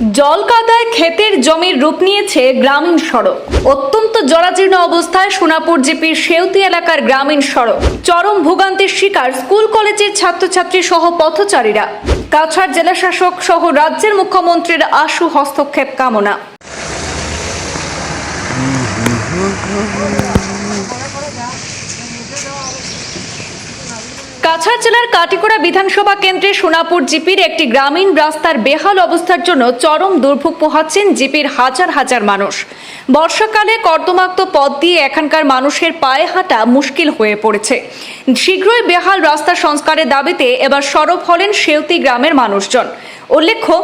জল কাদায় ক্ষেতের জমির রূপ নিয়েছে গ্রামীণ সড়ক। অত্যন্ত জরাজীর্ণ অবস্থায় সোনাপুর জিপির সেউতি এলাকার গ্রামীণ সড়ক। চরম ভোগান্তির শিকার স্কুল কলেজের ছাত্রছাত্রী সহ পথচারীরা। কাছাড় জেলাশাসক সহ রাজ্যের মুখ্যমন্ত্রীর আশু হস্তক্ষেপ কামনা। কাছাড় জেলার কাটিকোড়া বিধানসভা কেন্দ্রে সোনাপুর জিপির একটি গ্রামীণ রাস্তার বেহাল অবস্থার জন্য চরম দুর্ভোগ পোহাচ্ছেন জিপির হাজার হাজার মানুষ। বর্ষাকালে কর্দমাক্ত পথ দিয়ে এখানকার মানুষের পায়ে হাঁটা মুশকিল হয়ে পড়েছে। শীঘ্রই বেহাল রাস্তা সংস্কারের দাবিতে এবার সরব হলেন সেউতি গ্রামের মানুষজন। উল্লেখ্য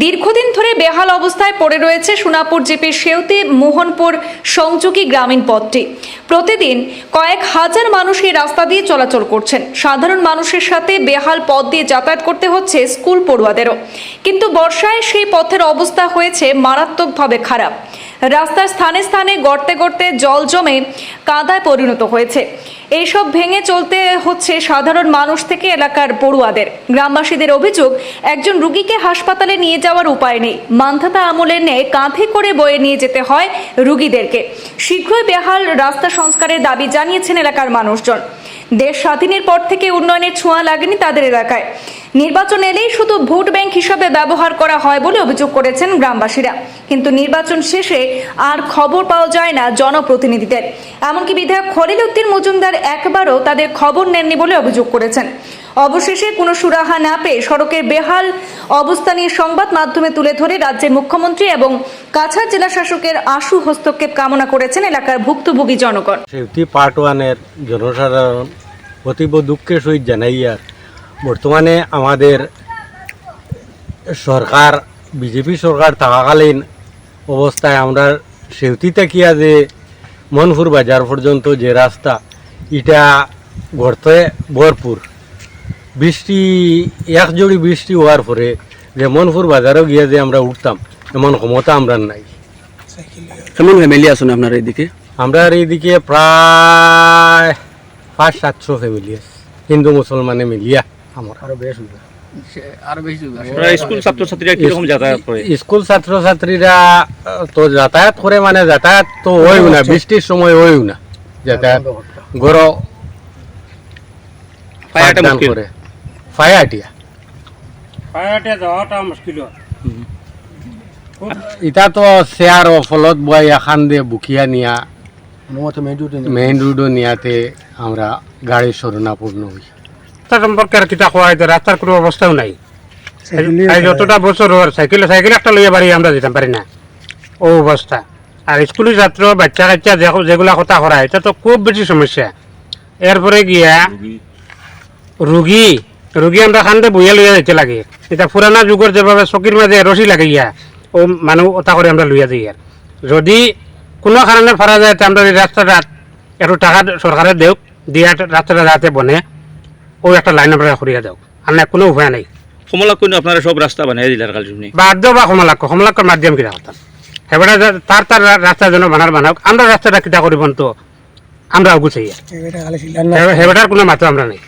দীর্ঘদিন ধরে বেহাল অবস্থায় পড়ে রয়েছে সোনাপুর জিপির সেউতি মোহনপুর সংযোগী গ্রামীণ পথটি। প্রতিদিন কয়েক হাজার মানুষ এই রাস্তা দিয়ে চলাচল করছেন। সাধারণ মানুষের সাথে বেহাল পথ দিয়ে যাতায়াত করতে হচ্ছে স্কুল পড়ুয়াদেরও। কিন্তু বর্ষায় সেই পথের অবস্থা হয়েছে মারাত্মকভাবে খারাপ। রাস্তার স্থানে স্থানে গর্তে গর্তে জল জমে কাদায় পরিণত হয়েছে। এইসব ভেঙে চলতে হচ্ছে সাধারণ মানুষ থেকে এলাকার পড়ুয়াদের। গ্রামবাসীদের অভিযোগ, একজন রুগীকে হাসপাতালে নিয়ে যাওয়ার উপায় নেই। মান্ধাতা আমলে নিয়ে কাঁধে করে বয়ে নিয়ে যেতে হয় রুগীদেরকে। শীঘ্রই বেহাল রাস্তা সংস্কারের দাবি জানিয়েছেন এলাকার মানুষজন। দেশ স্বাধীনের পর থেকে উন্নয়নের ছোঁয়া লাগেনি তাদের এলাকায়। নির্বাচন এলেই শুধু ভোট ব্যাংক হিসাবে ব্যবহার করা হয় বলে অভিযোগ করেছেন গ্রামবাসীরা। কিন্তু নির্বাচন শেষে আর খবর পাওয়া যায় না জনপ্রতিনিধিদের। এমনকি বিধায়ক খলিল উদ্দিন মজুমদার একবারও তাদের খবর নেননি বলে অভিযোগ করেছেন। অবশেষে কোনো সুরাহা না পেয়ে সড়কের বেহাল অবস্থা নিয়ে সংবাদ মাধ্যমে তুলে ধরে রাজ্যের মুখ্যমন্ত্রী এবং কাছাড় জেলা শাসকের আশু হস্তক্ষেপ কামনা করেছেন এলাকার ভুক্তভোগী জনগণ। পার্ট ওয়ানের জনসাধারণ অতীব দুঃখের সহিত জানাইয়ার বর্তমানে আমাদের সরকার বিজেপি সরকার থাকাকালীন অবস্থায় আমরা সেউতি তাকিয়া যে মনপুর বাজার পর্যন্ত যে রাস্তা এটা গর্তে ভরপুর। বৃষ্টি এক জড়ি বৃষ্টি হওয়ার পরে যে মনপুর বাজারেও গিয়ে যে আমরা উঠতাম এমন ক্ষমতা আমরা নাই। কেমন ফ্যামিলি আছেন আপনার এইদিকে? আমরা এইদিকে প্রায় পাঁচ সাতশো ফ্যামিলি আছে হিন্দু মুসলমানে মিলিয়া। আমরা। আপনারা স্কুল ছাত্রছাত্রীরা কীরকম যাতায়াত করে? স্কুল ছাত্রছাত্রীরা তো যাতায়াত করে মানে যাতায়াত তো হইও না বৃষ্টির সময় হইও না। যাতায়াত গড় পায়াটা পাঠদান মুশকিল। করে। ফায়াটিয়া পায়াটে যাওয়াটা মুশকিল। ইটা তো চেয়ার ফলত বয় এখান দিয়ে বুকিয়া নিয়া মেইন রোডও নিয়াতে আমরা গাড়ি শরণাপূর্ণ হই। রাস্তা সম্পর্কে আর কিতা কোয়া হয়তো রাস্তার কোনো অবস্থাও নাই। এই যতটা বছর ওর সাইকেল সাইকেল একটা লইয়া বাড়ি আমরা যেতে পারি না? ও অবস্থা আর স্কুলের ছাত্র বাচ্চা কাচ্চা যে- যেগুলা কথা করা এটা তো খুব বেশি সমস্যা। এরপরে গিয়া রুগী রুগী আমরা খান্দে বইয়া লইয়া যেতে লাগে। এটা পুরানা যুগের যেভাবে চকির মাঝে রশি লাগে ইয়া ও মানুষ ওটা করে আমরা লইয়া যাই আর যদি কোনো কারণে ফারা যায় তা আমরা এই রাস্তাটা একটু টাকা সরকারে দেওক দিয়া রাস্তাটা যাতে বনে। ও একটা লাইন আপনারা করিয়া দাও আর না কোনো উপায় নাই। কমলা কোন আপনারা সব রাস্তা বানিয়ে দিলেন কাল শুনি বাধ্য বা কমলাক্ষ কমলাক্ষর মাধ্যম কিনা হতাম হেবেটা তার তার রাস্তা যেন বানার বানাওক আমরা রাস্তাটা কিতা করিব তো আমরা গুছাইয়া হেবেটার কোনো মাত্র আমরা নাই।